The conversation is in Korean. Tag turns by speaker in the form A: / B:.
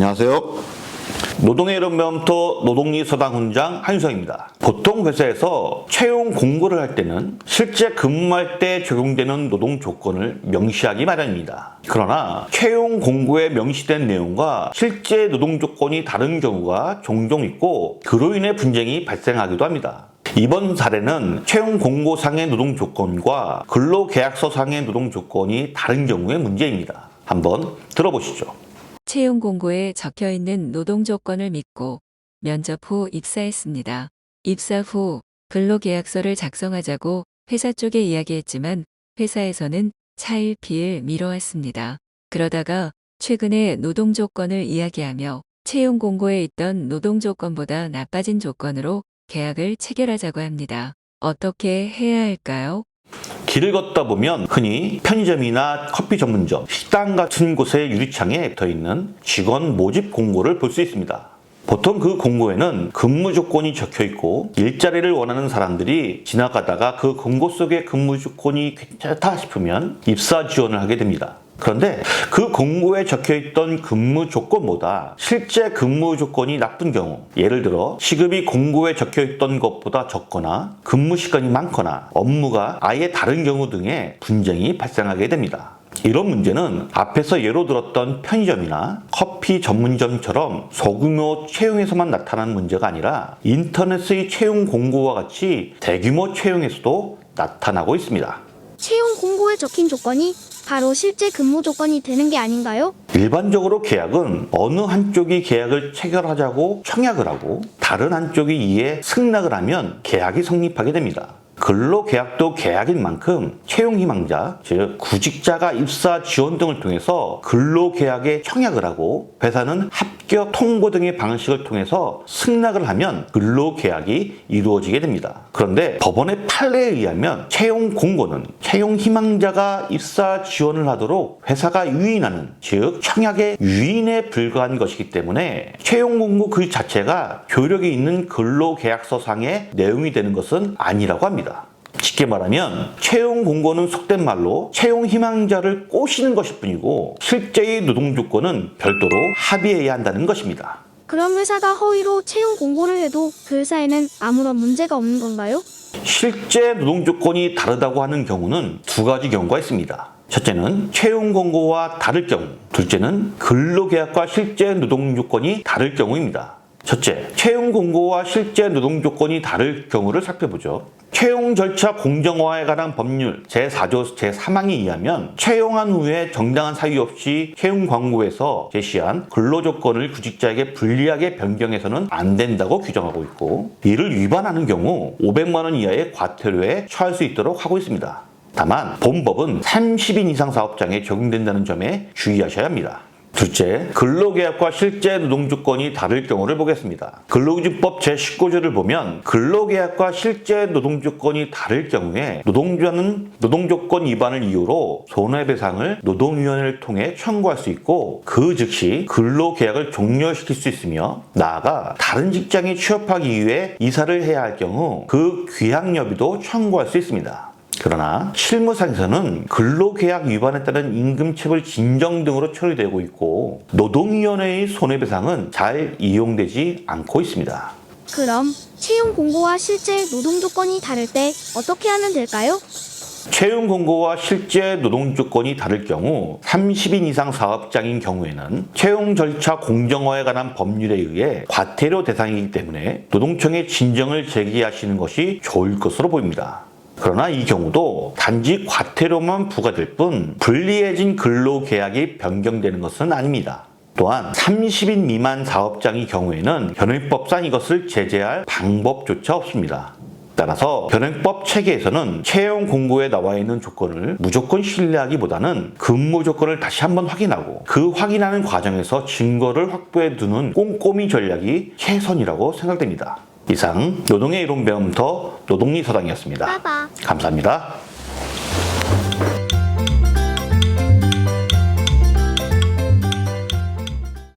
A: 안녕하세요. 노동의 이름 배움터 노동리 서당 훈장 한유성입니다. 보통 회사에서 채용 공고를 할 때는 실제 근무할 때 적용되는 노동 조건을 명시하기 마련입니다. 그러나 채용 공고에 명시된 내용과 실제 노동 조건이 다른 경우가 종종 있고 그로 인해 분쟁이 발생하기도 합니다. 이번 사례는 채용 공고상의 노동 조건과 근로계약서상의 노동 조건이 다른 경우의 문제입니다. 한번 들어보시죠.
B: 채용 공고에 적혀 있는 노동 조건을 믿고 면접 후 입사했습니다. 입사 후 근로계약서를 작성하자고 회사 쪽에 이야기했지만 회사에서는 차일 피일 미뤄왔습니다. 그러다가 최근에 노동 조건을 이야기하며 채용 공고에 있던 노동 조건보다 나빠진 조건으로 계약을 체결하자고 합니다. 어떻게 해야 할까요?
A: 길을 걷다 보면 흔히 편의점이나 커피 전문점, 식당 같은 곳의 유리창에 붙어 있는 직원 모집 공고를 볼 수 있습니다. 보통 그 공고에는 근무 조건이 적혀 있고 일자리를 원하는 사람들이 지나가다가 그 공고 속의 근무 조건이 괜찮다 싶으면 입사 지원을 하게 됩니다. 그런데 그 공고에 적혀 있던 근무 조건보다 실제 근무 조건이 나쁜 경우, 예를 들어 시급이 공고에 적혀 있던 것보다 적거나 근무 시간이 많거나 업무가 아예 다른 경우 등의 분쟁이 발생하게 됩니다. 이런 문제는 앞에서 예로 들었던 편의점이나 커피 전문점처럼 소규모 채용에서만 나타나는 문제가 아니라 인터넷의 채용 공고와 같이 대규모 채용에서도 나타나고 있습니다.
C: 채용 공고에 적힌 조건이 바로 실제 근무 조건이 되는 게 아닌가요?
A: 일반적으로 계약은 어느 한쪽이 계약을 체결하자고 청약을 하고 다른 한쪽이 이에 승낙을 하면 계약이 성립하게 됩니다. 근로계약도 계약인 만큼 채용 희망자, 즉 구직자가 입사 지원 등을 통해서 근로계약에 청약을 하고 회사는 합격 통보 등의 방식을 통해서 승낙을 하면 근로계약이 이루어지게 됩니다. 그런데 법원의 판례에 의하면 채용 공고는 채용 희망자가 입사 지원을 하도록 회사가 유인하는 즉 청약의 유인에 불과한 것이기 때문에 채용 공고 그 자체가 효력이 있는 근로계약서상의 내용이 되는 것은 아니라고 합니다. 쉽게 말하면 채용 공고는 속된 말로 채용 희망자를 꼬시는 것일 뿐이고 실제의 노동 조건은 별도로 합의해야 한다는 것입니다.
C: 그럼 회사가 허위로 채용 공고를 해도 그 회사에는 아무런 문제가 없는 건가요?
A: 실제 노동 조건이 다르다고 하는 경우는 두 가지 경우가 있습니다. 첫째는 채용 공고와 다를 경우, 둘째는 근로계약과 실제 노동 조건이 다를 경우입니다. 첫째, 채용 공고와 실제 노동 조건이 다를 경우를 살펴보죠. 채용 절차 공정화에 관한 법률 제4조 제3항에 의하면 채용한 후에 정당한 사유 없이 채용 광고에서 제시한 근로 조건을 구직자에게 불리하게 변경해서는 안 된다고 규정하고 있고 이를 위반하는 경우 500만 원 이하의 과태료에 처할 수 있도록 하고 있습니다. 다만 본법은 30인 이상 사업장에 적용된다는 점에 주의하셔야 합니다. 둘째, 근로계약과 실제 노동조건이 다를 경우를 보겠습니다. 근로기준법 제19조를 보면 근로계약과 실제 노동조건이 다를 경우에 노동자는 노동조건 위반을 이유로 손해배상을 노동위원회를 통해 청구할 수 있고 그 즉시 근로계약을 종료시킬 수 있으며 나아가 다른 직장에 취업하기 위해 이사를 해야 할 경우 그 귀향 여비도 청구할 수 있습니다. 그러나 실무상에서는 근로계약 위반에 따른 임금체불 진정 등으로 처리되고 있고 노동위원회의 손해배상은 잘 이용되지 않고 있습니다.
C: 그럼 채용 공고와 실제 노동 조건이 다를 때 어떻게 하면 될까요?
A: 채용 공고와 실제 노동 조건이 다를 경우 30인 이상 사업장인 경우에는 채용 절차 공정화에 관한 법률에 의해 과태료 대상이기 때문에 노동청에 진정을 제기하시는 것이 좋을 것으로 보입니다. 그러나 이 경우도 단지 과태료만 부과될 뿐 불리해진 근로계약이 변경되는 것은 아닙니다. 또한 30인 미만 사업장의 경우에는 현행법상 이것을 제재할 방법조차 없습니다. 따라서 현행법 체계에서는 채용 공고에 나와 있는 조건을 무조건 신뢰하기보다는 근무 조건을 다시 한번 확인하고 그 확인하는 과정에서 증거를 확보해 두는 꼼꼼히 전략이 최선이라고 생각됩니다. 이상 노동의 이론 배움터 노동리 서당이었습니다.
C: 빠바.
A: 감사합니다.